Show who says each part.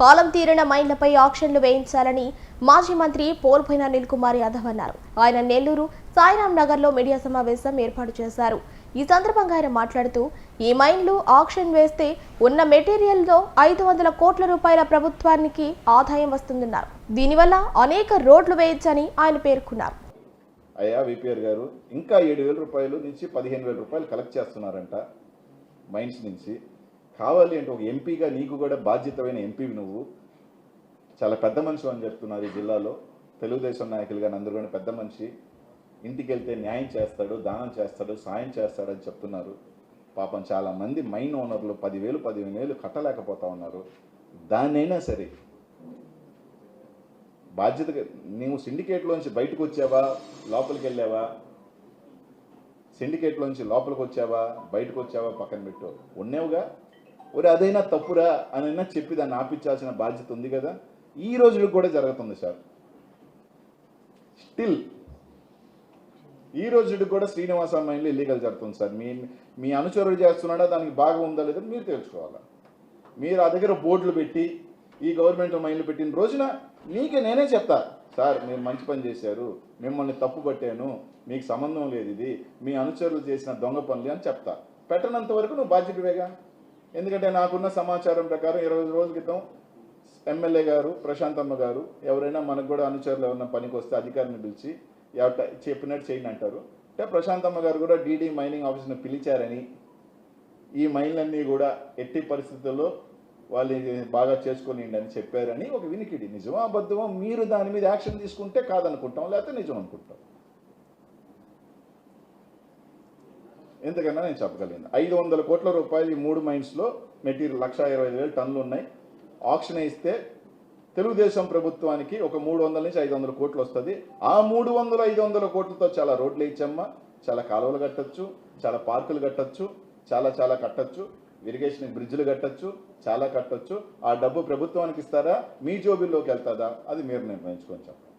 Speaker 1: కాలం తీరిన మైండ్లపై ఆక్షన్లు వేయించాలని మాజీ మంత్రి పోల్పోయిన అనిల్ కుమార్ యాదవ్ అన్నారు. ఆయన నెల్లూరు సాయిరాం నగర్లో మీడియా సమావేశం ఏర్పాటు చేశారు. ఈ సందర్భంగా ఆయన మాట్లాడుతూ ఈ మైన్లు ఆక్షన్ వేస్తే ఉన్న మెటీరియల్లో ఐదు వందల కోట్ల రూపాయల ప్రభుత్వానికి ఆదాయం వస్తుందన్నారు. దీనివల్ల అనేక రోడ్లు వేయొచ్చని ఆయన పేర్కొన్నారు.
Speaker 2: అయ్యా విపిఆర్ గారు ఇంకా ఏడు వేల రూపాయలు నుంచి పదిహేను వేల రూపాయలు కలెక్ట్ చేస్తున్నారంట మైన్స్ నుంచి. కావాలి అంటే ఒక ఎంపీగా నీకు కూడా బాధ్యతమైన ఎంపీవి నువ్వు. చాలా పెద్ద మనిషి అని చెప్తున్నారు ఈ జిల్లాలో. తెలుగుదేశం నాయకులుగా అందరూ కూడా పెద్ద మనిషి. ఇంటికి వెళ్తే న్యాయం చేస్తాడు దానం చేస్తాడు సాయం చేస్తాడని చెప్తున్నారు. పాపం చాలా మంది మైన్ ఓనర్లు పదివేలు పదిహేను వేలు కట్టలేకపోతా ఉన్నారు. దాన్నైనా సరే. బాధ్యతగా నువ్వు సిండికేట్లోంచి బయటకు వచ్చావా లోపలికి వెళ్ళావా? సిండికేట్లోంచి లోపలికి వచ్చావా బయటకు వచ్చావా పక్కన పెట్టు. ఉన్నావుగా? ఒరే అదైనా తప్పురా అని చెప్పి దాన్ని ఆపించాల్సిన బాధ్యత ఉంది కదా. ఈ రోజులకు కూడా జరుగుతుంది సార్. స్టిల్ ఈ రోజుకి కూడా శ్రీనివాస మైన్లో ఇల్లీగల్ జరుగుతుంది సార్. మీ మీ అనుచరులు చేస్తున్నాడా దానికి బాగా ఉందా లేదో మీరు తెలుసుకోవాలా? మీరు ఆ దగ్గర బోర్డులు పెట్టి ఈ గవర్నమెంట్ మైండ్లు పెట్టిన రోజున నీకే నేనే చెప్తా సార్ మీరు మంచి పని చేశారు మిమ్మల్ని తప్పు పట్టాను మీకు సంబంధం లేదు ఇది మీ అనుచరులు చేసిన దొంగ పనులు అని చెప్తా. పెట్టనంత వరకు నువ్వు బాధ్యతవేగా ఎందుకంటే నాకున్న సమాచారం ప్రకారం ఇరవై రోజుల క్రితం ఎమ్మెల్యే గారు ప్రశాంతమ్మ గారు ఎవరైనా మనకు కూడా అనుచరులు ఏమన్నా పనికి వస్తే అధికారిని పిలిచి ఎవట చెప్పినట్టు చేయండి అంటారు. అంటే ప్రశాంతమ్మ గారు కూడా డీడీ మైనింగ్ ఆఫీస్ని పిలిచారని ఈ మైన్లన్నీ కూడా ఎట్టి పరిస్థితుల్లో వాళ్ళు ఇది బాగా చేసుకొని అని చెప్పారని ఒక వినికిడి. నిజమా అబద్ధమో? మీరు దాని మీద యాక్షన్ తీసుకుంటే కాదనుకుంటాం లేకపోతే నిజం అనుకుంటాం. ఎందుకన్నా నేను చెప్పగలిగింది. ఐదు వందల కోట్ల రూపాయలు ఈ మూడు మైన్స్లో మెటీరియల్ లక్ష ఇరవై వేల వేలు టన్నులు ఉన్నాయి. ఆక్షన్ ఇస్తే తెలుగుదేశం ప్రభుత్వానికి ఒక మూడు వందల నుంచి ఐదు వందల కోట్లు వస్తుంది. ఆ మూడు వందల ఐదు వందల కోట్లతో చాలా రోడ్లు ఇచ్చమ్మా చాలా కాలువలు కట్టచ్చు చాలా పార్కులు కట్టచ్చు చాలా చాలా కట్టచ్చు ఇరిగేషన్ బ్రిడ్జ్లు కట్టచ్చు చాలా కట్టొచ్చు. ఆ డబ్బు ప్రభుత్వానికి ఇస్తారా? మీ జోబిల్లోకి వెళ్తుందా? అది మీరు నిర్ణయించుకొని చెప్పండి.